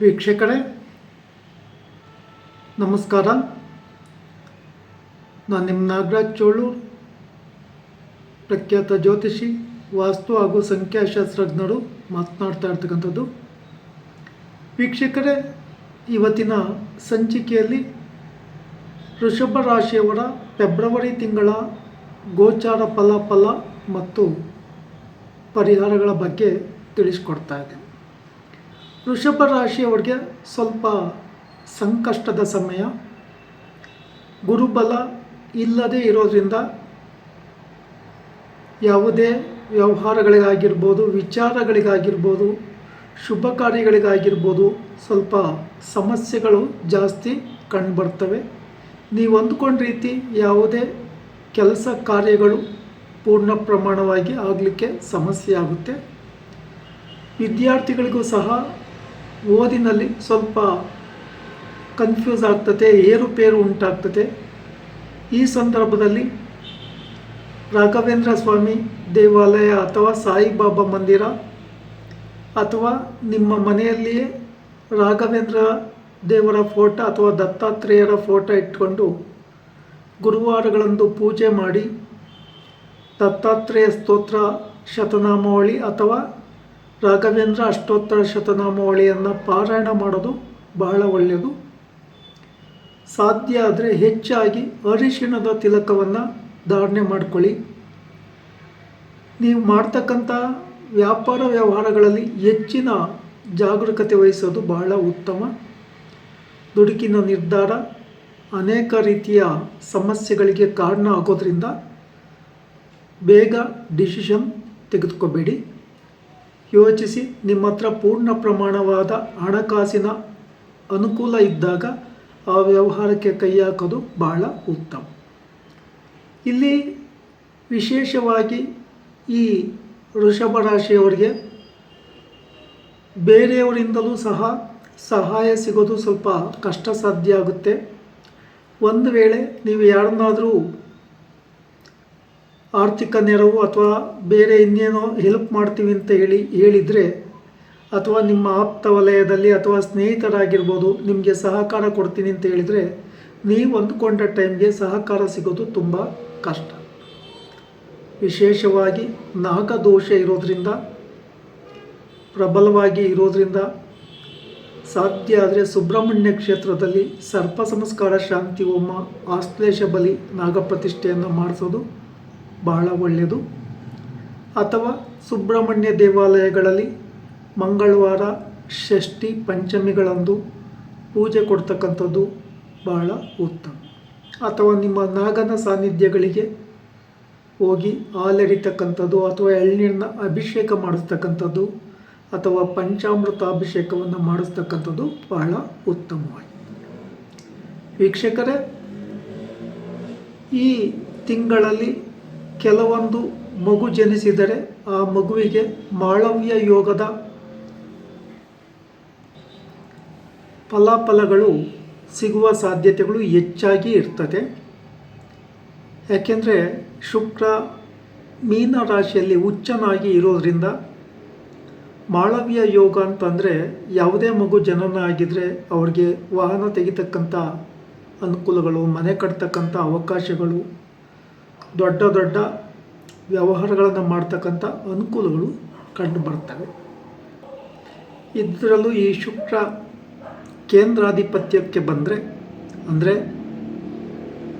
ವೀಕ್ಷಕರೇ, ನಮಸ್ಕಾರ. ನಾನು ನಿಮ್ಮ ನಾಗರಾಜ್ ಚೋಳು, ಪ್ರಖ್ಯಾತ ಜ್ಯೋತಿಷಿ, ವಾಸ್ತು ಹಾಗೂ ಸಂಖ್ಯಾಶಾಸ್ತ್ರಜ್ಞರು, ಮಾತನಾಡ್ತಾ ಇರ್ತಕ್ಕಂಥದ್ದು. ವೀಕ್ಷಕರೇ, ಇವತ್ತಿನ ಸಂಚಿಕೆಯಲ್ಲಿ ಋಷಭ ರಾಶಿಯವರ ಫೆಬ್ರವರಿ ತಿಂಗಳ ಗೋಚಾರ ಫಲಾಫಲ ಮತ್ತು ಪರಿಹಾರಗಳ ಬಗ್ಗೆ ತಿಳಿಸ್ಕೊಡ್ತಾ ಇದ್ದೇನೆ. ವೃಷಭ ರಾಶಿಯವರಿಗೆ ಸ್ವಲ್ಪ ಸಂಕಷ್ಟದ ಸಮಯ. ಗುರುಬಲ ಇಲ್ಲದೆ ಇರೋದ್ರಿಂದ ಯಾವುದೇ ವ್ಯವಹಾರಗಳಿಗಾಗಿರ್ಬೋದು, ವಿಚಾರಗಳಿಗಾಗಿರ್ಬೋದು, ಶುಭ ಕಾರ್ಯಗಳಿಗಾಗಿರ್ಬೋದು ಸ್ವಲ್ಪ ಸಮಸ್ಯೆಗಳು ಜಾಸ್ತಿ ಕಂಡುಬರ್ತವೆ. ನೀವು ಅಂದ್ಕೊಂಡ ರೀತಿ ಯಾವುದೇ ಕೆಲಸ ಕಾರ್ಯಗಳು ಪೂರ್ಣ ಪ್ರಮಾಣವಾಗಿ ಆಗಲಿಕ್ಕೆ ಸಮಸ್ಯೆ ಆಗುತ್ತೆ. ವಿದ್ಯಾರ್ಥಿಗಳಿಗೂ ಸಹ ಓದಿನಲ್ಲಿ ಸ್ವಲ್ಪ ಕನ್ಫ್ಯೂಸ್ ಆಗ್ತದೆ, ಏರುಪೇರು ಉಂಟಾಗ್ತದೆ. ಈ ಸಂದರ್ಭದಲ್ಲಿ ರಾಘವೇಂದ್ರ ಸ್ವಾಮಿ ದೇವಾಲಯ ಅಥವಾ ಸಾಯಿಬಾಬಾ ಮಂದಿರ ಅಥವಾ ನಿಮ್ಮ ಮನೆಯಲ್ಲಿಯೇ ರಾಘವೇಂದ್ರ ದೇವರ ಫೋಟೋ ಅಥವಾ ದತ್ತಾತ್ರೇಯರ ಫೋಟೋ ಇಟ್ಕೊಂಡು ಗುರುವಾರಗಳಂದು ಪೂಜೆ ಮಾಡಿ, ದತ್ತಾತ್ರೇಯ ಸ್ತೋತ್ರ, ಶತನಾಮಾವಳಿ ಅಥವಾ ರಾಘವೇಂದ್ರ ಅಷ್ಟೋತ್ತರ ಶತನಾಮಾವಳಿಯನ್ನು ಪಾರಾಯಣ ಮಾಡೋದು ಬಹಳ ಒಳ್ಳೆಯದು. ಸಾಧ್ಯ ಆದರೆ ಹೆಚ್ಚಾಗಿ ಅರಿಶಿಣದ ತಿಲಕವನ್ನು ಧಾರಣೆ ಮಾಡಿಕೊಳ್ಳಿ. ನೀವು ಮಾಡ್ತಕ್ಕಂಥ ವ್ಯಾಪಾರ ವ್ಯವಹಾರಗಳಲ್ಲಿ ಹೆಚ್ಚಿನ ಜಾಗರೂಕತೆ ವಹಿಸೋದು ಬಹಳ ಉತ್ತಮ. ದುಡುಕಿನ ನಿರ್ಧಾರ ಅನೇಕ ರೀತಿಯ ಸಮಸ್ಯೆಗಳಿಗೆ ಕಾರಣ ಆಗೋದ್ರಿಂದ ಬೇಗ ಡಿಸಿಷನ್ ತೆಗೆದುಕೋಬೇಡಿ. ಯೋಚಿಸಿ ನಿಮ್ಮ ಹತ್ರ ಪೂರ್ಣ ಪ್ರಮಾಣವಾದ ಹಣಕಾಸಿನ ಅನುಕೂಲ ಇದ್ದಾಗ ಆ ವ್ಯವಹಾರಕ್ಕೆ ಕೈ ಹಾಕೋದು ಬಹಳ ಉತ್ತಮ. ಇಲ್ಲಿ ವಿಶೇಷವಾಗಿ ಈ ವೃಷಭ ರಾಶಿಯವರಿಗೆ ಬೇರೆಯವರಿಂದಲೂ ಸಹ ಸಹಾಯ ಸಿಗೋದು ಸ್ವಲ್ಪ ಕಷ್ಟ ಸಾಧ್ಯ ಆಗುತ್ತೆ. ಒಂದು ವೇಳೆ ನೀವು ಯಾರನ್ನಾದರೂ ಆರ್ಥಿಕ ನೆರವು ಅಥವಾ ಬೇರೆ ಇನ್ನೇನೋ ಹೆಲ್ಪ್ ಮಾಡ್ತೀವಿ ಅಂತ ಹೇಳಿ ಹೇಳಿದರೆ ಅಥವಾ ನಿಮ್ಮ ಆಪ್ತ ವಲಯದಲ್ಲಿ ಅಥವಾ ಸ್ನೇಹಿತರಾಗಿರ್ಬೋದು ನಿಮಗೆ ಸಹಕಾರ ಕೊಡ್ತೀನಿ ಅಂತ ಹೇಳಿದರೆ ನೀವು ಅಂದುಕೊಂಡ ಟೈಮ್ಗೆ ಸಹಕಾರ ಸಿಗೋದು ತುಂಬ ಕಷ್ಟ. ವಿಶೇಷವಾಗಿ ನಾಗದೋಷ ಇರೋದರಿಂದ, ಪ್ರಬಲವಾಗಿ ಇರೋದರಿಂದ ಸಾಧ್ಯ ಆದರೆ ಸುಬ್ರಹ್ಮಣ್ಯ ಕ್ಷೇತ್ರದಲ್ಲಿ ಸರ್ಪ ಸಂಸ್ಕಾರ ಶಾಂತಿ ಹೋಮ ಆಶ್ಲೇಷ ಬಲಿ ನಾಗಪ್ರತಿಷ್ಠೆಯನ್ನು ಮಾಡಿಸೋದು ಬಹಳ ಒಳ್ಳೆಯದು. ಅಥವಾ ಸುಬ್ರಹ್ಮಣ್ಯ ದೇವಾಲಯಗಳಲ್ಲಿ ಮಂಗಳವಾರ ಷಷ್ಠಿ ಪಂಚಮಿಗಳಂದು ಪೂಜೆ ಕೊಡ್ತಕ್ಕಂಥದ್ದು ಬಹಳ ಉತ್ತಮ. ಅಥವಾ ನಿಮ್ಮ ನಾಗನ ಸಾನ್ನಿಧ್ಯಗಳಿಗೆ ಹೋಗಿ ಹಾಲೆರಿತಕ್ಕಂಥದ್ದು ಅಥವಾ ಎಳ್ನೀರನ್ನ ಅಭಿಷೇಕ ಮಾಡಿಸ್ತಕ್ಕಂಥದ್ದು ಅಥವಾ ಪಂಚಾಮೃತ ಅಭಿಷೇಕವನ್ನು ಮಾಡಿಸ್ತಕ್ಕಂಥದ್ದು ಬಹಳ ಉತ್ತಮವಾಗಿ. ವೀಕ್ಷಕರೇ, ಈ ತಿಂಗಳಲ್ಲಿ ಕೆಲವೊಂದು ಮಗು ಜನಿಸಿದರೆ ಆ ಮಗುವಿಗೆ ಮಾಳವ್ಯ ಯೋಗದ ಫಲಾಫಲಗಳು ಸಿಗುವ ಸಾಧ್ಯತೆಗಳು ಹೆಚ್ಚಾಗಿ ಇರ್ತದೆ. ಯಾಕೆಂದರೆ ಶುಕ್ರ ಮೀನ ರಾಶಿಯಲ್ಲಿ ಉಚ್ಚನಾಗಿ ಇರೋದರಿಂದ ಮಾಳವ್ಯ ಯೋಗ ಅಂತಂದರೆ ಯಾವುದೇ ಮಗು ಜನನ ಆಗಿದ್ದರೆ ಅವ್ರಿಗೆ ವಾಹನ ತೆಗಿತಕ್ಕಂಥ ಅನುಕೂಲಗಳು, ಮನೆ ಕಟ್ತಕ್ಕಂಥ ಅವಕಾಶಗಳು ದೊಡ್ಡ ದೊಡ್ಡ ವ್ಯವಹಾರಗಳನ್ನು ಮಾಡ್ತಕ್ಕಂಥ ಅನುಕೂಲಗಳು ಕಂಡು ಬರ್ತವೆ. ಇದರಲ್ಲೂ ಈ ಶುಕ್ರ ಕೇಂದ್ರಾಧಿಪತ್ಯಕ್ಕೆ ಬಂದರೆ, ಅಂದರೆ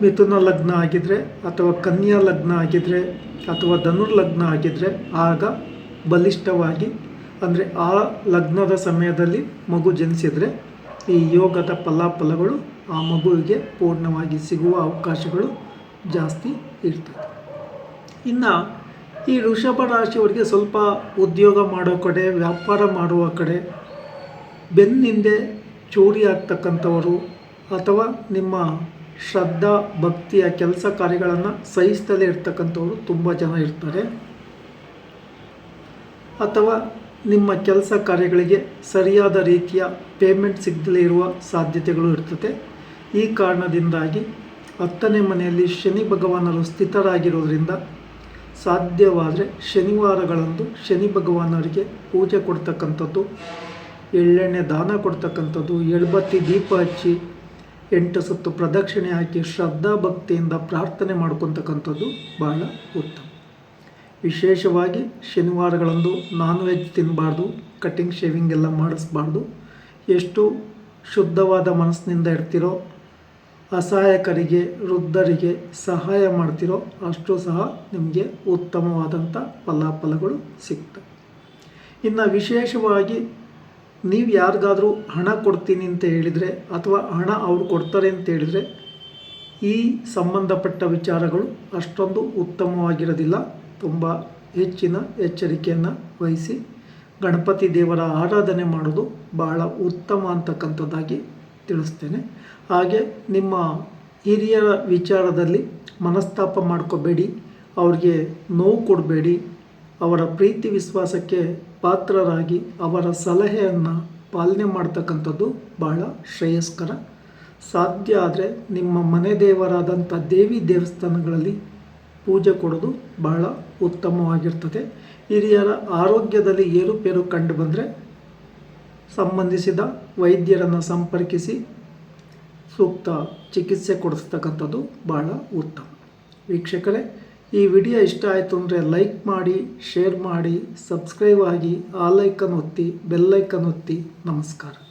ಮಿಥುನ ಲಗ್ನ ಆಗಿದ್ದರೆ ಅಥವಾ ಕನ್ಯಾ ಲಗ್ನ ಆಗಿದ್ದರೆ ಅಥವಾ ಧನುರ್ ಲಗ್ನ ಆಗಿದ್ದರೆ ಆಗ ಬಲಿಷ್ಠವಾಗಿ, ಅಂದರೆ ಆ ಲಗ್ನದ ಸಮಯದಲ್ಲಿ ಮಗು ಜನಿಸಿದರೆ ಈ ಯೋಗದ ಫಲಾಫಲಗಳು ಆ ಮಗುವಿಗೆ ಪೂರ್ಣವಾಗಿ ಸಿಗುವ ಅವಕಾಶಗಳು ಜಾಸ್ತಿ ಇರ್ತದೆ. ಇನ್ನು ಈ ವೃಷಭ ರಾಶಿಯವರಿಗೆ ಸ್ವಲ್ಪ ಉದ್ಯೋಗ ಮಾಡೋ ಕಡೆ, ವ್ಯಾಪಾರ ಮಾಡುವ ಕಡೆ, ಬೆನ್ನಿಂದೆ ಚೋರಿ ಆಗ್ತಕ್ಕಂಥವರು ಅಥವಾ ನಿಮ್ಮ ಶ್ರದ್ಧಾ, ಭಕ್ತಿಯ ಕೆಲಸ ಕಾರ್ಯಗಳನ್ನು ಸಹಿಸ್ತಲೇ ಇರ್ತಕ್ಕಂಥವರು ತುಂಬ ಜನ ಇರ್ತಾರೆ. ಅಥವಾ ನಿಮ್ಮ ಕೆಲಸ ಕಾರ್ಯಗಳಿಗೆ ಸರಿಯಾದ ರೀತಿಯ ಪೇಮೆಂಟ್ ಸಿಗದಲೇ ಇರುವ ಸಾಧ್ಯತೆಗಳು ಇರ್ತದೆ. ಈ ಕಾರಣದಿಂದಾಗಿ ಹತ್ತನೇ ಮನೆಯಲ್ಲಿ ಶನಿ ಭಗವಾನರು ಸ್ಥಿತರಾಗಿರೋದ್ರಿಂದ ಸಾಧ್ಯವಾದರೆ ಶನಿವಾರಗಳಂದು ಶನಿ ಭಗವಾನರಿಗೆ ಪೂಜೆ ಕೊಡ್ತಕ್ಕಂಥದ್ದು ಎಳ್ಳೆಣ್ಣೆ ದಾನ ಕೊಡ್ತಕ್ಕಂಥದ್ದು ಎಳ್ಬತ್ತಿ ದೀಪ ಹಚ್ಚಿ, ಎಂಟು ಸುತ್ತು ಪ್ರದಕ್ಷಿಣೆ ಹಾಕಿ ಶ್ರದ್ಧಾ ಭಕ್ತಿಯಿಂದ ಪ್ರಾರ್ಥನೆ ಮಾಡ್ಕೊತಕ್ಕಂಥದ್ದು ಬಹಳ ಉತ್ತಮ. ವಿಶೇಷವಾಗಿ ಶನಿವಾರಗಳಂದು ನಾನ್ ವೆಜ್ ತಿನ್ನಬಾರ್ದು ಕಟಿಂಗ್, ಶೇವಿಂಗ್ ಎಲ್ಲ ಮಾಡಿಸ್ಬಾರ್ದು. ಎಷ್ಟು ಶುದ್ಧವಾದ ಮನಸ್ಸಿನಿಂದ ಇರ್ತೀರೋ ಅಸಹಾಯಕರಿಗೆ, ವೃದ್ಧರಿಗೆ ಸಹಾಯ ಮಾಡ್ತಿರೋ ಅಷ್ಟು ಸಹ ನಿಮಗೆ ಉತ್ತಮವಾದಂಥ ಫಲಾಫಲಗಳು ಸಿಗ್ತವೆ. ಇನ್ನು ವಿಶೇಷವಾಗಿ ನೀವು ಯಾರಿಗಾದರೂ ಹಣ ಕೊಡ್ತೀನಿ ಅಂತ ಹೇಳಿದರೆ ಅಥವಾ ಹಣ ಅವ್ರು ಕೊಡ್ತಾರೆ ಅಂತ ಹೇಳಿದರೆ ಈ ಸಂಬಂಧಪಟ್ಟ ವಿಚಾರಗಳು ಅಷ್ಟೊಂದು ಉತ್ತಮವಾಗಿರೋದಿಲ್ಲ. ತುಂಬ ಹೆಚ್ಚಿನ ಎಚ್ಚರಿಕೆಯನ್ನು ವಹಿಸಿ ಗಣಪತಿ ದೇವರ ಆರಾಧನೆ ಮಾಡೋದು ಬಹಳ ಉತ್ತಮ ಅಂತಕ್ಕಂಥದ್ದಾಗಿ ತಿಳಿಸ್ತೇನೆ. ಹಾಗೆ ನಿಮ್ಮ ಹಿರಿಯರ ವಿಚಾರದಲ್ಲಿ ಮನಸ್ತಾಪ ಮಾಡ್ಕೋಬೇಡಿ, ಅವ್ರಿಗೆ ನೋವು ಕೊಡಬೇಡಿ, ಅವರ ಪ್ರೀತಿ ವಿಶ್ವಾಸಕ್ಕೆ ಪಾತ್ರರಾಗಿ ಅವರ ಸಲಹೆಯನ್ನು ಪಾಲನೆ ಮಾಡ್ತಕ್ಕಂಥದ್ದು ಬಹಳ ಶ್ರೇಯಸ್ಕರ. ಸಾಧ್ಯ ಆದರೆ ನಿಮ್ಮ ಮನೆ ದೇವರಾದಂಥ ದೇವಿ ದೇವಸ್ಥಾನಗಳಲ್ಲಿ ಪೂಜೆ ಕೊಡೋದು ಬಹಳ ಉತ್ತಮವಾಗಿರ್ತದೆ. ಹಿರಿಯರ ಆರೋಗ್ಯದಲ್ಲಿ ಏರುಪೇರು ಕಂಡು ಬಂದರೆ ಸಂಬಂಧಿಸಿದ ವೈದ್ಯರನ್ನು ಸಂಪರ್ಕಿಸಿ ಸೂಕ್ತ ಚಿಕಿತ್ಸೆ ಕೊಡಿಸ್ತಕ್ಕಂಥದ್ದು ಭಾಳ ಉತ್ತಮ. ವೀಕ್ಷಕರೇ, ಈ ವಿಡಿಯೋ ಇಷ್ಟ ಆಯಿತು ಅಂದರೆ ಲೈಕ್ ಮಾಡಿ, ಶೇರ್ ಮಾಡಿ, ಸಬ್ಸ್ಕ್ರೈಬ್ ಆಗಿ, ಆ ಲೈಕನ್ ಒತ್ತಿ ಬೆಲ್ಲೈಕನ್ ಒತ್ತಿ. ನಮಸ್ಕಾರ.